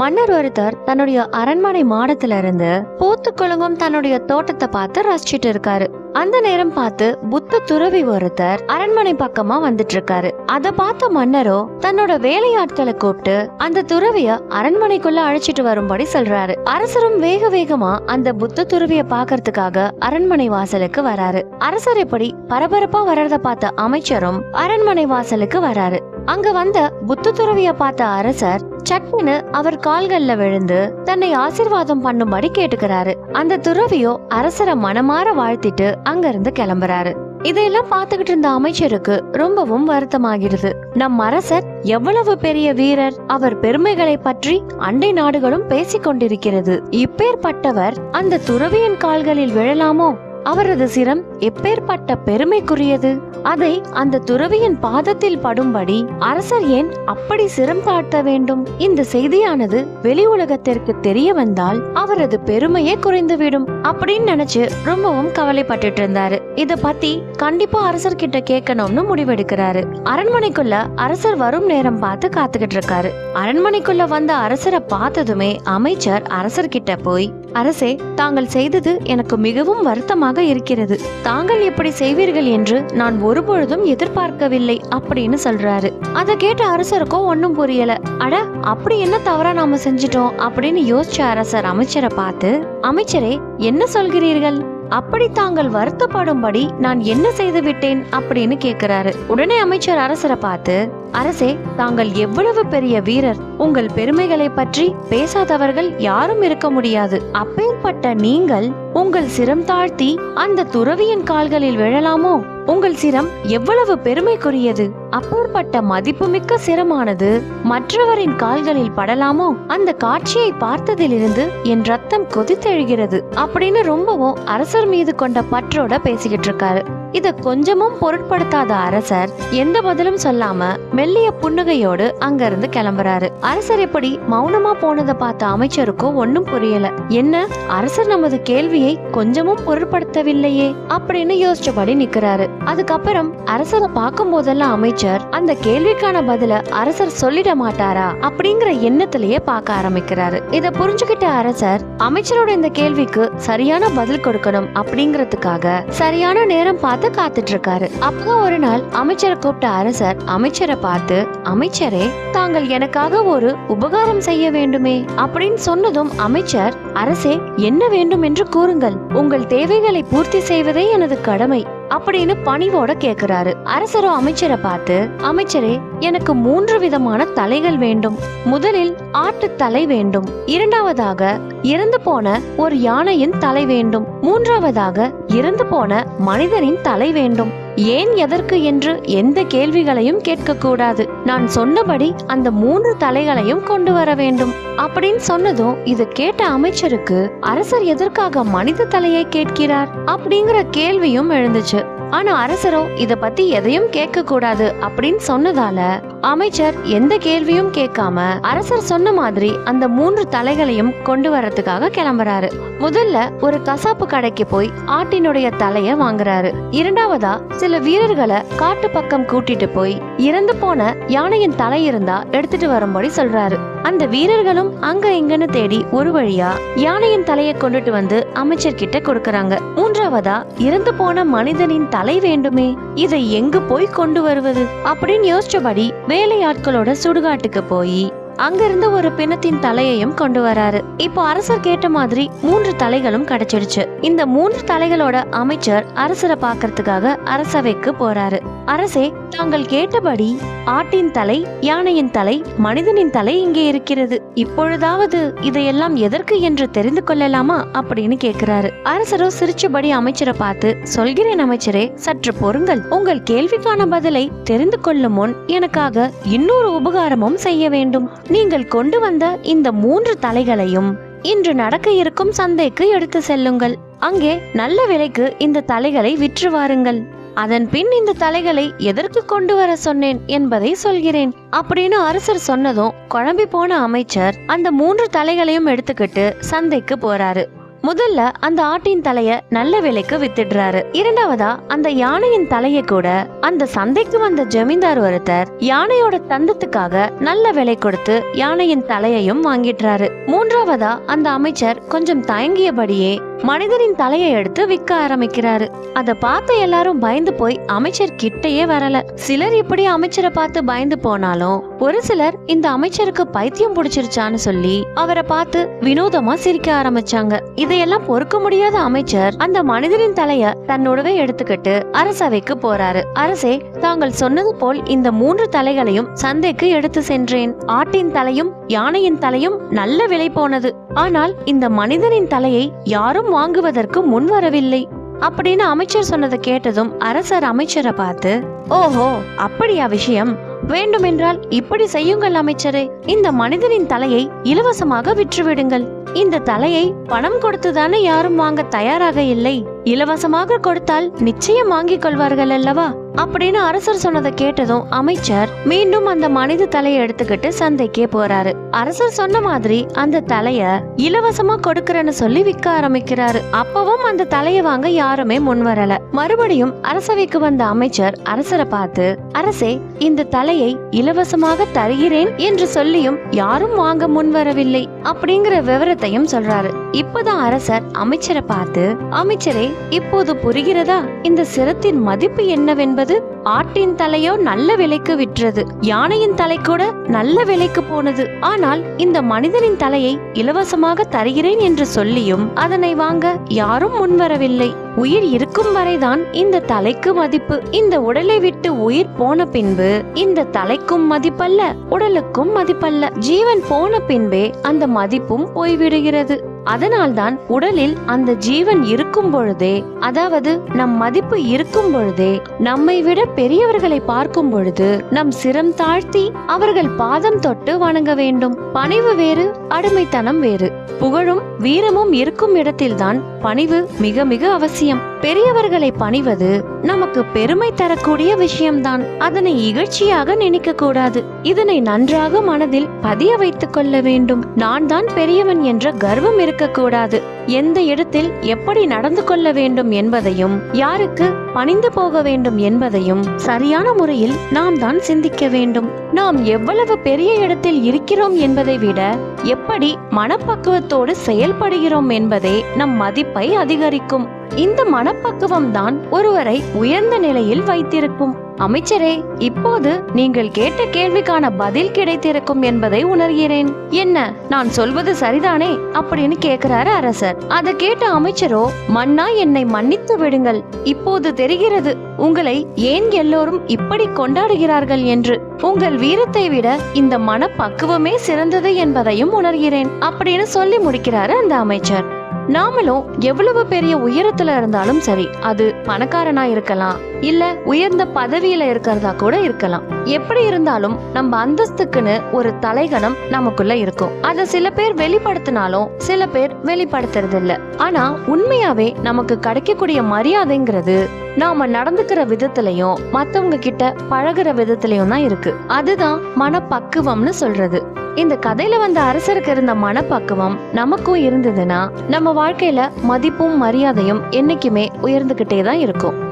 மன்னர் ஒருத்தர் தன்னுடைய அரண்மனை மாடத்துல இருந்து பூத்து குலுங்கும் தன்னுடைய தோட்டத்தை பார்த்து ரசிச்சிட்டு இருக்காரு. அந்த நேரம் பார்த்து புத்த துறவி ஒருத்தர் அரண்மனை பக்கமா வந்துட்டு இருக்காரு அத பார்த்த மன்னரோ தன்னோட வேலையாட்களை கூப்பிட்டு அந்த துறவிய அரண்மனைக்குள்ள அழைச்சிட்டு வரும்படி சொல்றாரு. அரசரும் வேக வேகமா அந்த புத்த துறவிய பாக்குறதுக்காக அரண்மனை வாசலுக்கு வராரு. அரசர் இப்படி பரபரப்பா வர்றத பார்த்த அமைச்சரும் அரண்மனை வாசலுக்கு வராரு. அங்க வந்த புத்த துறவிய பார்த்த அரசர் சட்னு அவர் கால்கள்ல விழுந்து தன்னை ஆசிர்வாதம் பண்ணும்படி கேட்டுக்கிறாரு. அந்த துறவியோ அரசரை மனமாற வாழ்த்திட்டு அங்க இருந்து கிளம்புறாரு. இதையெல்லாம் பார்த்துக்கிட்டு இருந்த அமைச்சருக்கு ரொம்பவும் வருத்தமாகிறது. நம் அரசர் எவ்வளவு பெரிய வீரர் அவர் பெருமைகளை பற்றி அண்டை நாடுகளும் பேசிக் கொண்டிருக்கிறது இப்பேற்பட்டவர் அந்த துறவியின் கால்களில் விழலாமோ? அவரது சிரம் எப்பேற்பட்ட பெருமைக்குரியது? அதை அந்த துறவியின் பாதத்தில் படும்படி அரசர் ஏன் அப்படி சிரம் தாழ்த்த வேண்டும்? இந்த செய்தியானது வெளி உலகத்திற்கு தெரிய வந்தால் அவரது பெருமையே குறைந்துவிடும் அப்படின்னு நினைச்சு ரொம்பவும் கவலைப்பட்டுட்டு இருந்தாரு. இத பத்தி கண்டிப்பா அரசர் கிட்ட கேட்கணும்னு முடிவெடுக்கிறாரு. அரண்மனைக்குள்ள அரசர் வரும் நேரம் பார்த்து காத்துக்கிட்டு இருக்காரு. அரண்மனைக்குள்ள வந்த அரசரை பார்த்ததுமே அமைச்சர் அரசர் கிட்ட போய் அரசே தாங்கள் செய்தது எனக்கு மிகவும் வருத்தமாக இருக்கிறது. தாங்கள் எப்படி செய்வீர்கள் என்று நான் ஒருபொழுதும் எதிர்பார்க்கவில்லை அப்படின்னு சொல்றாரு. அதை கேட்ட அரசருக்கும் ஒன்னும் புரியல. அட அப்படி என்ன தவறா நாம செஞ்சிட்டோம் அப்படின்னு யோசிச்ச அரசர் அமைச்சரை பார்த்து அமைச்சரே என்ன சொல்கிறீர்கள்? அப்படி தாங்கள் வருத்தப்படும்படி நான் என்ன செய்து விட்டேன் அப்படின்னு கேக்குறாரு. உடனே அமைச்சர் அரசரை பார்த்து அரசே தாங்கள் எவ்வளவு பெரிய வீரர். உங்கள் பெருமைகளை பற்றி பேசாதவர்கள் யாரும் இருக்க முடியாது. அப்பேற்பட்ட நீங்கள் உங்கள் சிரம் தாழ்த்தி அந்த துறவியின் கால்களில் விழலாமோ? உங்கள் சிரம் எவ்வளவு பெருமைக்குரியது? அப்பேற்பட்ட மதிப்புமிக்க சிரமானது மற்றவரின் கால்களில் படலாமோ? அந்த காட்சியை பார்த்ததிலிருந்து என் ரத்தம் கொதித்தெழுகிறது. அப்படின்னு ரொம்பவும் அரசர் மீது கொண்ட பற்றோட பேசிக்கிட்டு இருக்காரு இத கொஞ்சமும் பொருட்படுத்தாத அரசர் எந்த பதிலும் சொல்லாம மெல்லிய புன்னகையோடு அங்கிருந்து கிளம்புறாரு. அரசர் எப்படி மௌனமா போனதை பார்த்த அமைச்சருக்கும் ஒன்னும் புரியல. என்ன அரசர் நமது கேள்வியை கொஞ்சமும் பொருட்படுத்தவில்லையே அப்படின்னு யோசிச்சபடி நிக்கிறாரு. அதுக்கப்புறம் அரசரை பார்க்கும் போதெல்லாம் அமைச்சர் அந்த கேள்விக்கான பதில அரசர் சொல்லிட மாட்டாரா அப்படிங்கிற எண்ணத்திலேயே பார்க்க ஆரம்பிக்கிறாரு. இத புரிஞ்சுகிட்ட அரசர் அமைச்சரோட இந்த கேள்விக்கு சரியான பதில் கொடுக்கணும் அப்படிங்கறதுக்காக சரியான நேரம் பார்த்து காத்துட்டு இருக்காரு அப்போ ஒரு நாள் அமைச்சரை கூப்பிட்ட அரசர் அமைச்சரை பார்த்து அமைச்சரே தாங்கள் எனக்காக ஒரு உபகாரம் செய்ய வேண்டுமே அப்படின்னு சொன்னதும் அமைச்சர் அரசே என்ன வேண்டும் என்று கூறுங்கள். உங்கள் தேவைகளை பூர்த்தி செய்வதே எனது கடமை அப்படின்னு பணிவோட கேக்குறாரு. அரசரோ அமைச்சரை பார்த்து அமைச்சரே எனக்கு மூன்று விதமான தலைகள் வேண்டும். முதலில் ஆட்டு தலை வேண்டும். இரண்டாவதாக இறந்து போன ஒரு யானையின் தலை வேண்டும். மூன்றாவதாக இறந்து போன மனிதனின் தலை வேண்டும். ஏன் எதற்கு என்று எந்த கேள்விகளையும் கேட்கக்கூடாது. நான் சொன்னபடி அந்த மூன்று தலைகளையும் கொண்டு வர வேண்டும். அப்படின்னு சொன்னதும் இது கேட்ட அமைச்சருக்கு அரசர் எதற்காக மனித தலையை கேட்கிறார்? அப்படிங்கிற கேள்வியும் எழுந்துச்சு. ஆனா அரசரோ இத பத்தி எதையும் கேட்க கூடாது அப்படின்னு சொன்னதால அமைச்சர் எந்த கேள்வியும் கேட்காம அரசர் சொன்ன மாதிரி அந்த மூன்று தலைகளையும் கொண்டு வரதுக்காக கிளம்புறாரு. முதல்ல ஒரு கசாப்பு கடைக்கு போய் ஆட்டினுடைய தலைய வாங்குறாரு. இரண்டாவதா சில வீரர்களை காட்டு பக்கம் கூட்டிட்டு போய் இறந்து போன யானையின் தலை இருந்தா எடுத்துட்டு வரும்படி சொல்றாரு. அந்த வீரர்களும் அங்க இங்கன்னு தேடி ஒரு வழியா யானையின் தலையை கொண்டுட்டு வந்து அமைச்சர் கிட்ட கொடுக்கறாங்க. மூன்றாவதா இறந்து போன மனிதனின் தலை வேண்டுமே இதை எங்கு போய் கொண்டு வருவது? அப்படின்னு யோசிச்சபடி வேலையாட்களோட சுடுகாட்டுக்கு போய் அங்கிருந்து ஒரு பிணத்தின் தலையையும் கொண்டு வராரு. இப்போ அரசர் கேட்ட மாதிரி மூன்று தலைகளும் கிடைச்சிடுச்சு. இந்த மூன்று தலைகளோட அமைச்சர் அரசரை பார்க்கறதுக்காக அரசவைக்கு போறாரு. அரசே தாங்கள் கேட்டபடி ஆட்டின் தலை யானையின் தலை மனிதனின் தலை இங்கே இருக்கிறது. இப்பொழுதாவது இதையெல்லாம் எதற்கு என்று தெரிந்து கொள்ளலாமா அப்படின்னு கேக்குறாரு. அரசரோ சிரிச்சபடி அமைச்சரை பார்த்து சொல்கிறேன் அமைச்சரே சற்று பொறுங்கள். உங்கள் கேள்விக்கான பதிலை தெரிந்து கொள்ளும் முன் எனக்காக இன்னொரு உபகாரமும் செய்ய வேண்டும். நீங்கள் கொண்டு வந்த இந்த மூன்று தலைகளையும் இன்று நடக்க இருக்கும் சந்தைக்கு எடுத்து செல்லுங்கள். அங்கே நல்ல விலைக்கு இந்த தலைகளை விற்று வாருங்கள். அதன் பின் இந்த தலைகளை எதற்கு கொண்டு வர சொன்னேன் என்பதை சொல்கிறேன். அப்படின்னு அரசர் சொன்னதும் குழம்பி போன அமைச்சர் அந்த மூன்று தலைகளையும் எடுத்துக்கிட்டு சந்தைக்கு போறாரு. முதல்ல அந்த ஆட்டின் தலைய நல்ல விலைக்கு வித்துடுறாரு. இரண்டாவதா அந்த யானையின் தலைய கூட அந்த சந்தைக்கு வந்த ஜமீன்தார் ஒருத்தர் யானையோட தந்தத்துக்காக நல்ல விலை கொடுத்து யானையின் தலையையும் வாங்கிடுறாரு. மூன்றாவதா அந்த அமைச்சர் கொஞ்சம் தயங்கியபடியே மனிதனின் தலையை எடுத்து விற்க ஆரம்பிக்கிறாரு. அத பார்த்த எல்லாரும் பயந்து போய் அமைச்சர் கிட்டயே வரல. சிலர் இப்படி அமைச்சரை பார்த்து பயந்து போனாலும் ஒரு சிலர் இந்த அமைச்சருக்கு பைத்தியம் பிடிச்சிருச்சான்னு சொல்லி அவரை பார்த்து வினோதமா சிரிக்க ஆரம்பிச்சாங்க. இதையெல்லாம் பொறுக்க முடியாத அமைச்சர் அந்த மனிதனின் தலைய தன்னோடவே எடுத்துக்கிட்டு அரசவைக்கு போறாரு. அரசே தாங்கள் சொன்னது போல் இந்த மூன்று தலைகளையும் சந்தைக்கு எடுத்து சென்றேன். ஆட்டின் தலையும் யானையின் தலையும் நல்ல விலை போனது. ஆனால் இந்த மனிதனின் தலையை யாரும் வாங்குவதற்கு முன் வரவில்லை. அப்படின்னு அமைச்சர் சொன்னதை கேட்டதும் அரசர் அமைச்சரை பார்த்து ஓஹோ அப்படியா விஷயம்? வேண்டுமென்றால் இப்படி செய்யுங்கள் அமைச்சரே. இந்த மனிதனின் தலையை இலவசமாக விற்றுவிடுங்கள். இந்த தலையை பணம் கொடுத்துதானே யாரும் வாங்க தயாராக இல்லை? இலவசமாக கொடுத்தால் நிச்சயம் வாங்கிக் கொள்வார்கள் அல்லவா? அப்படின்னு அரசர் சொன்னதை கேட்டதும் அமைச்சர் மீண்டும் அந்த மனித தலையை எடுத்துக்கிட்டு சந்தைக்கே போறாரு. அரசர் சொன்ன மாதிரி அந்த தலைய இலவசமா கொடுக்கறன்னு சொல்லி விற்க ஆரம்பிக்கிறாரு. அப்பவும் அந்த தலையை வாங்க யாருமே முன் வரல. மறுபடியும் அரசவைக்கு வந்த அமைச்சர் அரசரை பார்த்து அரசே இந்த தலையை இலவசமாக தருகிறேன் என்று சொல்லியும் யாரும் வாங்க முன் வரவில்லை. அப்படிங்கிற விவரத்தையும் சொல்றாரு. இப்பதான் அரசர் அமைச்சரை பார்த்து அமைச்சரே இப்போது புரிகிறதா? இந்த சிரத்தின் மதிப்பு என்னவென்பது ஆட்டின் தலையோ நல்ல விலைக்கு விற்றது யானையின் தலை கூட நல்ல விலைக்கு போனது. ஆனால் இந்த மனிதனின் தலையை இலவசமாக தருகிறேன் என்று சொல்லியும் அதனை வாங்க யாரும் முன்வரவில்லை. உயிர் இருக்கும் வரைதான் இந்த தலைக்கு மதிப்பு. இந்த உடலை விட்டு உயிர் போன பின்பு இந்த தலைக்கும் மதிப்பல்ல உடலுக்கும் மதிப்பல்ல. ஜீவன் போன பின்பே அந்த மதிப்பும் போய்விடுகிறது. அதனால்தான் உடலில் அந்த ஜீவன் இருக்கும் பொழுதே அதாவது நம் மதிப்பு இருக்கும் பொழுதே நம்மை விட பெரியவர்களை பார்க்கும் பொழுது நம் சிரம் தாழ்த்தி அவர்கள் பாதம் தொட்டு வணங்க வேண்டும். பணிவு வேறு அடிமைத்தனம் வேறு. புகழும் வீரமும் இருக்கும் இடத்தில்தான் பணிவு மிக மிக அவசியம். பெரியவர்களை பணிவது நமக்கு பெருமை தரக்கூடிய விஷயம்தான். அதனை இகழ்ச்சியாக நினைக்க கூடாது இதனை நன்றாக மனதில் பதிய வைத்துக் கொள்ள வேண்டும். நான் தான் பெரியவன் என்ற கர்வம் இருக்கக்கூடாது. எந்த இடத்தில் எப்படி நடந்து கொள்ள வேண்டும் என்பதையும் யாருக்கு பணிந்து போக வேண்டும் என்பதையும் சரியான முறையில் நாம் தான் சிந்திக்க வேண்டும். நாம் எவ்வளவு பெரிய இடத்தில் இருக்கிறோம் என்பதை விட எப்படி மனப்பக்குவத்தோடு செயல்படுகிறோம் என்பதே நம் மதிப்பை அதிகரிக்கும். இந்த மனப்பக்குவம் தான் ஒருவரை உயர்ந்த நிலையில் வைத்திருக்கும். அமைச்சரே இப்போது நீங்கள் கேட்ட கேள்விக்கான பதில் கிடைத்திருக்கும் என்பதை உணர்கிறேன். என்ன நான் சொல்வது சரிதானே? அப்படின்னு கேக்குறாரு அரசர். அதை கேட்ட அமைச்சரோ மன்னா என்னை மன்னித்து விடுங்கள். இப்போது தெரிகிறது உங்களை ஏன் எல்லோரும் இப்படி கொண்டாடுகிறார்கள் என்று? உங்கள் வீரத்தை விட இந்த மனப்பக்குவமே சிறந்தது என்பதையும் உணர்கிறேன் அப்படின்னு சொல்லி முடிக்கிறாரு அந்த அமைச்சர். நாமளும் எவ்வளவு பெரிய உயரத்துல இருந்தாலும் சரி அது பணக்காரனா இருக்கலாம் இல்ல உயர்ந்த பதவியில இருக்கிறதா கூட இருக்கலாம். எப்படி இருந்தாலும் நம்ம அந்தஸ்துக்குன்னு ஒரு தலைகணம் நமக்குள்ள இருக்கும். அத சில பேர் வெளிப்படுத்தினாலும் சில பேர் வெளிப்படுத்துறது இல்ல ஆனா உண்மையாவே நமக்கு கிடைக்கக்கூடிய மரியாதைங்கிறது நாம நடந்துக்கிற விதத்திலையும் மத்தவங்க கிட்ட பழகுற விதத்திலையும் தான் இருக்கு. அதுதான் மனப்பக்குவம்னு சொல்றது. இந்த கதையில வந்த அரசருக்கு இருந்த மனப்பக்குவம் நமக்கும் இருந்ததுன்னா நம்ம வாழ்க்கையில மதிப்பும் மரியாதையும் என்னைக்குமே உயர்ந்துகிட்டே தான் இருக்கும்.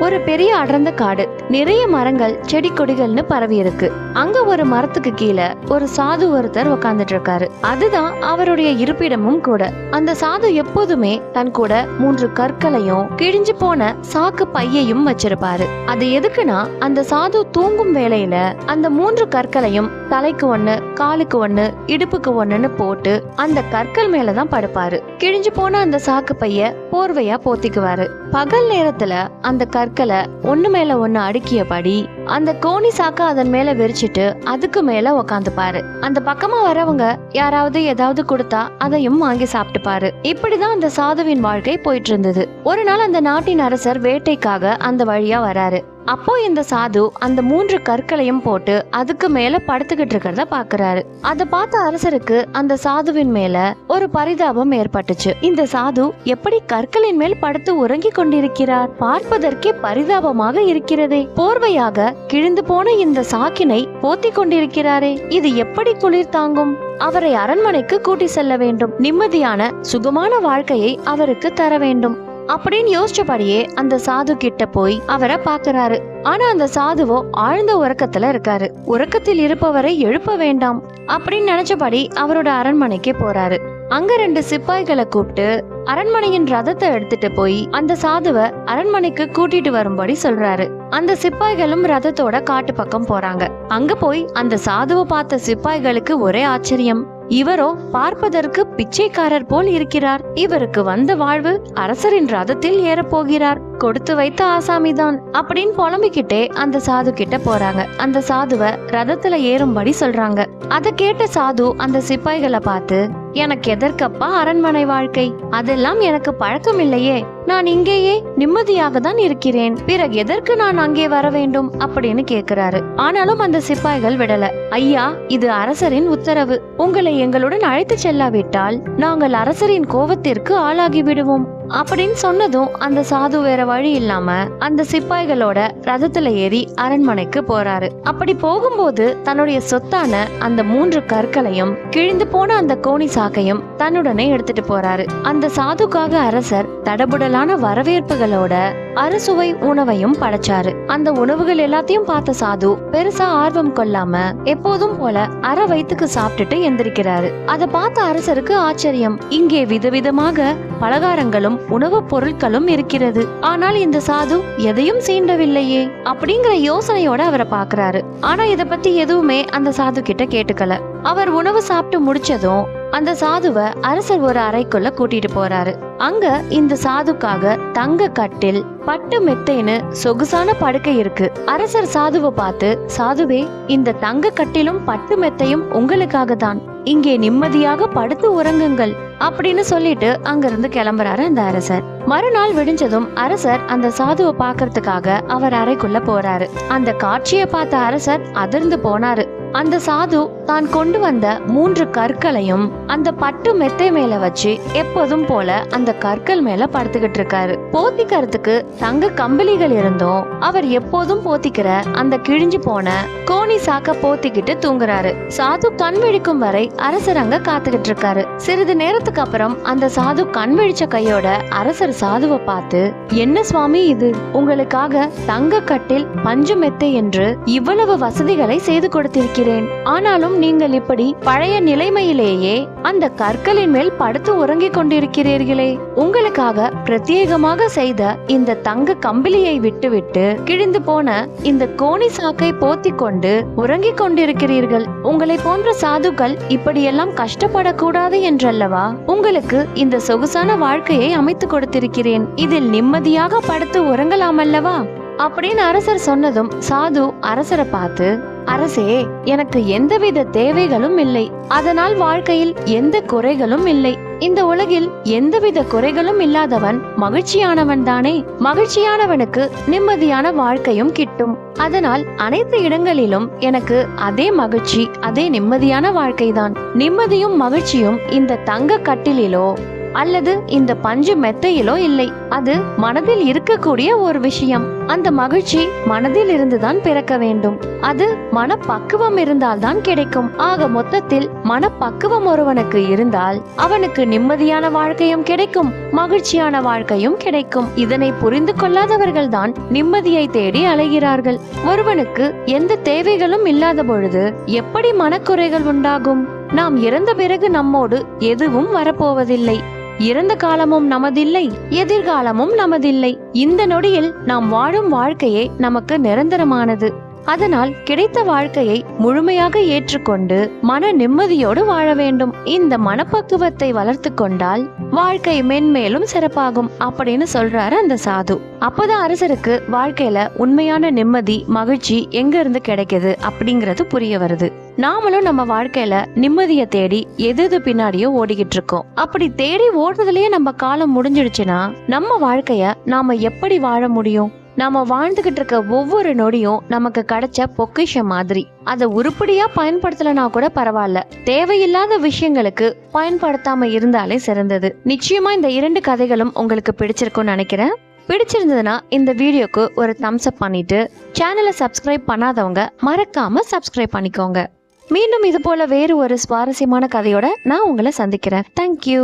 ஒரு பெரிய அடர்ந்த காடு. நிறைய மரங்கள் செடி கொடிகள்னு பரவி இருக்கு. அங்க ஒரு மரத்துக்கு கீழே ஒரு சாது ஒருத்தர் உட்கார்ந்துட்டு இருக்காரு. அதுதான் அவருடைய இருப்பிடமும் கூட. அந்த சாது எப்போதுமே தன் கூட மூன்று கற்களையும் கிழிஞ்சு போன சாக்கு பையையும் வச்சிருப்பாரு. அது எதுக்குன்னா அந்த சாது தூங்கும் வேலையில அந்த மூன்று கற்களையும் தலைக்கு ஒண்ணு காலுக்கு ஒண்ணு இடுப்புக்கு ஒண்ணுன்னு போட்டு அந்த கற்கள் மேலதான் படுப்பாரு. கிழிஞ்சு போன அந்த சாக்கு பைய போர்வையா போத்திக்குவாரு. பகல் நேரத்துல அந்த கற்கள் ஒண்ணு மேல ஒண்ணு அடுக்கியபடி அந்த கோணி சாக்க அதன் மேல விரிச்சிட்டு அதுக்கு மேல உக்காந்துப்பாரு. அந்த பக்கமா வரவங்க யாராவது ஏதாவது கொடுத்தா அதையும் வாங்கி சாப்பிட்டுப்பாரு. இப்படிதான் அந்த சாதுவின் வாழ்க்கை போயிட்டு இருந்தது. ஒரு நாள் அந்த நாட்டின் அரசர் வேட்டைக்காக அந்த வழியா வராரு. அப்போ இந்த சாது அந்த மூன்று கற்களையும் போட்டு அதுக்கு மேல படுத்துக்கிட்டு இருக்கிறத பாக்குறாரு. அத பார்த்த அரசருக்கு அந்த சாதுவின் மேல ஒரு பரிதாபம் ஏற்பட்டுச்சு. இந்த சாது எப்படி கற்களின் மேல் படுத்து உறங்கிக் கொண்டிருக்கிறார்? பார்ப்பதற்கே பரிதாபமாக இருக்கிறதே. போர்வையாக கிழிந்து போன இந்த சாக்கினை போத்திக் கொண்டிருக்கிறாரே. இது எப்படி குளிர் தாங்கும்? அவரை அரண்மனைக்கு கூட்டி செல்ல வேண்டும். நிம்மதியான சுகமான வாழ்க்கையை அவருக்கு தர வேண்டும். அப்படின்னு யோசிச்சபடியே அந்த சாது கிட்ட போய் அவரை பாக்குறாரு ஆனா அந்த சாதுவோ ஆழ்ந்த உறக்கத்துல இருக்காரு. உறக்கத்தில் இருப்பவரை எழுப்ப வேண்டாம் அப்படின்னு நினைச்சபடி அவரோட அரண்மனைக்கு போறாரு. அங்க ரெண்டு சிப்பாய்களை கூப்பிட்டு அரண்மனையின் ரதத்தை எடுத்துட்டு போய் அந்த சாதுவை அரண்மனைக்கு கூட்டிட்டு வரும்படி சொல்றாரு. அந்த சிப்பாய்களும் ரதத்தோட காட்டு பக்கம் போறாங்க. அங்க போய் அந்த சாதுவை பார்த்த சிப்பாய்களுக்கு ஒரே ஆச்சரியம். இவரோ பார்ப்பதற்கு பிச்சைக்காரர் போல் இருக்கிறார். இவருக்கு வந்த வாழ்வு அரசரின் ரதத்தில் ஏறப்போகிறார். கொடுத்து வைத்த ஆசாமி தான் அப்படின்னு புலம்பிக்கிட்டே அந்த சாது கிட்ட போறாங்க. அந்த சாதுவை ரதத்துல ஏறும்படி சொல்றாங்க. அதை கேட்ட சாது அந்த சிப்பாய்களை பார்த்து எனக்கு எதற்கப்பா அரண்மனை வாழ்க்கை? அதெல்லாம் எனக்கு பழக்கம் இல்லையே. நான் இங்கேயே நிம்மதியாக தான் இருக்கிறேன். பிறகு எதற்கு நான் அங்கே வர வேண்டும்? அப்படின்னு கேக்குறாரு. ஆனாலும் அந்த சிப்பாய்கள் விடல. ஐயா இது அரசரின் உத்தரவு. உங்களை எங்களுடன் அழைத்து செல்லாவிட்டால் நாங்கள் அரசரின் கோபத்திற்கு ஆளாகி விடுவோம். அப்படின்னு சொன்னதும் அந்த சாது வேற வழி இல்லாம அந்த சிப்பாய்களோட ரதத்துல ஏறி அரண்மனைக்கு போறாரு. அப்படி போகும்போது தன்னுடைய சொத்தான அந்த மூன்று கற்களையும் கிழிந்து போன அந்த கோணி சாக்கையும் தன்னுடனே எடுத்துட்டு போறாரு. அந்த சாதுக்காக அரசர் தடபுடலான வரவேற்புகளோட அறுசுவை உணவையும் படைச்சாரு. அந்த உணவுகள் எல்லாத்தையும் பார்த்த சாது பெருசா ஆர்வம் கொள்ளாம எப்போதும் போல அரை வயிற்றுக்கு சாப்பிட்டுட்டு எந்திரிக்கிறாரு. அதை பார்த்த அரசருக்கு ஆச்சரியம். இங்கே விதவிதமாக பலகாரங்களும் உணவுப் பொருட்களும் இருக்கிறது. ஆனால் இந்த சாது எதையும் சீண்டவில்லையே அப்படிங்கிற யோசனையோட அவரை பாக்குறாரு ஆனா இத பத்தி எதுவுமே அந்த சாது கிட்ட கேட்டுக்கல. அவர் உணவு சாப்பிட்டு முடிச்சதும் அந்த சாதுவை அரசர் ஒரு அறைக்குள்ள கூட்டிட்டு போறாரு. அங்க இந்த சாதுக்காக தங்க கட்டில் பட்டு மெத்தைன்னு சொகுசான படுக்கை இருக்கு. அரசர் சாதுவை பார்த்து சாதுவே இந்த தங்க கட்டிலும் பட்டு மெத்தையும் உங்களுக்காக தான் இங்கே நிம்மதியாக படுத்து உறங்குங்கள் அப்படின்னு சொல்லிட்டு அங்கிருந்து கிளம்புறாரு அந்த அரசர். மறுநாள் விடிஞ்சதும் அரசர் அந்த சாதுவை பார்க்கறதுக்காக அவர் அறைக்குள்ள போறாரு. அந்த காட்சியை பார்த்த அரசர் அதிர்ந்து போனாரு. அந்த சாது தான் கொண்டு வந்த மூன்று கற்களையும் அந்த பட்டு மெத்தை மேல வச்சு எப்போதும் போல அந்த கற்கள் மேல படுத்துக்கிட்டு இருக்காரு. போத்திக்கிறதுக்கு தங்க கம்பளிகள் இருந்தும் அவர் எப்போதும் போத்திக்கிற அந்த கிழிஞ்சு போன கோணி சாக்க போத்திக்கிட்டு தூங்குறாரு. சாது கண் விழிக்கும் வரை அரசர் அங்க காத்துக்கிட்டு இருக்காரு. சிறிது நேரத்துக்கு அப்புறம் அந்த சாது கண் விழிச்ச கையோட அரசர் சாதுவை பார்த்து என்ன சுவாமி இது? உங்களுக்காக தங்க கட்டில் பஞ்சு மெத்தை என்று இவ்வளவு வசதிகளை செய்து கொடுத்திருக்கிறேன். ஆனாலும் நீங்கள் இப்படி பழைய நிலைமையிலேயே அந்த கற்களின் மேல் படுத்து உறங்கிக் கொண்டிருக்கிறீர்களே. உங்களுக்காக பிரத்யேகமாக செய்த இந்த தங்க கம்பிலியை விட்டுவிட்டு கிழிந்து போன இந்த கோணி சாக்கை போத்திக் கொண்டு உறங்கிக் கொண்டிருக்கிறீர்கள். உங்களை போன்ற சாதுக்கள் இப்படியெல்லாம் கஷ்டப்படக்கூடாது என்றல்லவா? உங்களுக்கு இந்த சொகுசான வாழ்க்கையை அமைத்து கொடுத்திருக்கிறேன். இதில் நிம்மதியாக படுத்து உறங்கலாமல்லவா? அப்படின்னு அரசர் சொன்னதும் சாது அரசரை பார்த்து அரசே எனக்கு எந்தவித தேவைகளும் இல்லை. அதனால் வாழ்க்கையில் எந்த குறைகளும் இல்லை. இந்த உலகில் எந்தவித குறைகளும் இல்லாதவன் மகிழ்ச்சியானவன் தானே. மகிழ்ச்சியானவனுக்கு நிம்மதியான வாழ்க்கையும் கிட்டும். அதனால் அனைத்து இடங்களிலும் எனக்கு அதே மகிழ்ச்சி அதே நிம்மதியான வாழ்க்கைதான். நிம்மதியும் மகிழ்ச்சியும் இந்த தங்க கட்டிலிலோ அல்லது இந்த பஞ்சு மெத்தையிலோ இல்லை. அது மனதில் இருக்கக்கூடிய ஒரு விஷயம். அந்த மகிழ்ச்சி மனதில் இருந்துதான் பிறக்க வேண்டும். அது மனப்பக்குவம் இருந்தால்தான் கிடைக்கும். ஆக மொத்தத்தில் மனப்பக்குவம் ஒருவனுக்கு இருந்தால் அவனுக்கு நிம்மதியான வாழ்க்கையும் கிடைக்கும். மகிழ்ச்சியான வாழ்க்கையும் கிடைக்கும். இதனை புரிந்து கொள்ளாதவர்கள் தான் நிம்மதியை தேடி அலைகிறார்கள். ஒருவனுக்கு எந்த தேவைகளும் இல்லாத பொழுது எப்படி மனக்குறைகள் உண்டாகும்? நாம் இறந்த பிறகு நம்மோடு எதுவும் வரப்போவதில்லை. இறந்த காலமும் நமதில்லை எதிர்காலமும் நமதில்லை. இந்த நொடியில் நாம் வாழும் வாழ்க்கையே நமக்கு நிரந்தரமானது. அதனால் கிடைத்த வாழ்க்கையை முழுமையாக ஏற்றுக்கொண்டு மன நிம்மதியோடு வாழ வேண்டும். இந்த மனப்பக்குவத்தை வளர்த்து கொண்டால் வாழ்க்கை மென்மேலும் சிறப்பாகும் அப்படின்னு சொல்றாரு அந்த சாது. அப்பதான் அரசருக்கு வாழ்க்கையில உண்மையான நிம்மதி மகிழ்ச்சி எங்க இருந்து கிடைக்குது அப்படிங்கறது புரிய வருது. நாமளும் நம்ம வாழ்க்கையில நிம்மதியை தேடி எது எது பின்னாடியோ ஓடிக்கிட்டு இருக்கோம். அப்படி தேடி ஓடுறதுலயே நம்ம காலம் முடிஞ்சிடுச்சுன்னா நம்ம வாழ்க்கைய நாம எப்படி வாழ முடியும்? நாம வாழ்ந்துகிட்டு இருக்க ஒவ்வொரு நொடியும் நமக்கு கிடைச்ச பொக்கிஷம் மாதிரி. அதை உருப்படியா பயன்படுத்தலனா கூட பரவாயில்ல. தேவையில்லாத விஷயங்களுக்கு பயன்படுத்தாம இருந்தாலே சிறந்தது. நிச்சயமா இந்த இரண்டு கதைகளும் உங்களுக்கு பிடிச்சிருக்கும்னு நினைக்கிறேன். பிடிச்சிருந்ததுன்னா இந்த வீடியோக்கு ஒரு தம்ஸ் அப் பண்ணிட்டு சேனலை சப்ஸ்கிரைப் பண்ணாதவங்க மறக்காம சப்ஸ்கிரைப் பண்ணிக்கோங்க. மீண்டும் இது போல வேறு ஒரு சுவாரஸ்யமான கதையோட நான் உங்களை சந்திக்கிறேன். தேங்க்யூ